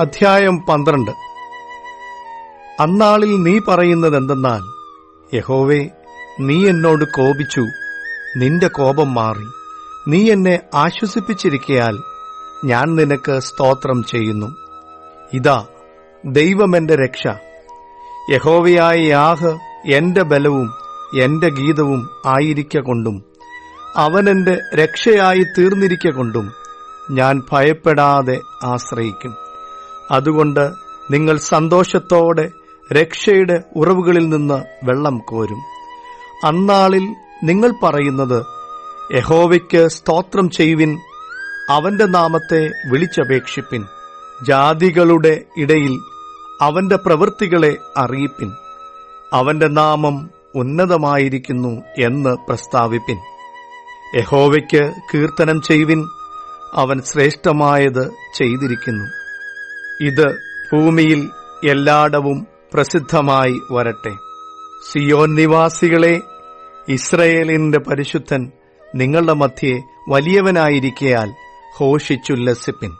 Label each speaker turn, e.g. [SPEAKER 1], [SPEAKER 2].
[SPEAKER 1] അധ്യായം പന്ത്രണ്ട്. അന്നാളിൽ നീ പറയുന്നത് എന്തെന്നാൽ യഹോവേ നീ എന്നോട് കോപിച്ചു നിന്റെ കോപം മാറി നീ എന്നെ ആശ്വസിപ്പിച്ചിരിക്കയാൽ ഞാൻ നിനക്ക് സ്തോത്രം ചെയ്യുന്നു. ഇതാ ദൈവമെന്റെ രക്ഷ. യഹോവയായ യാഹ് എന്റെ ബലവും എന്റെ ഗീതവും ആയിരിക്ക കൊണ്ടും അവൻ എന്റെ രക്ഷയായി തീർന്നിരിക്ക കൊണ്ടും ഞാൻ ഭയപ്പെടാതെ ആശ്രയിക്കും. അതുകൊണ്ട് നിങ്ങൾ സന്തോഷത്തോടെ രക്ഷയുടെ ഉറവുകളിൽ നിന്ന് വെള്ളം കോരും. അന്നാളിൽ നിങ്ങൾ പറയുന്നത് യഹോവയ്ക്ക് സ്തോത്രം ചെയ്യുവിൻ അവന്റെ നാമത്തെ വിളിച്ചപേക്ഷിപ്പിൻ ജാതികളുടെ ഇടയിൽ അവന്റെ പ്രവൃത്തികളെ അറിയിപ്പിൻ അവന്റെ നാമം ഉന്നതമായിരിക്കുന്നു എന്ന് പ്രസ്താവിപ്പിൻ. യഹോവയ്ക്ക് കീർത്തനം ചെയ്യുവിൻ അവൻ ശ്രേഷ്ഠമായത് ചെയ്തിരിക്കുന്നു. ഇത് ഭൂമിയിൽ എല്ലായിടവും പ്രസിദ്ധമായി വരട്ടെ. സിയോൻ നിവാസികളെ ഇസ്രയേലിന്റെ പരിശുദ്ധൻ നിങ്ങളുടെ മധ്യേ വലിയവനായിരിക്കയാൽ ഘോഷിച്ചുല്ലസിപ്പിൻ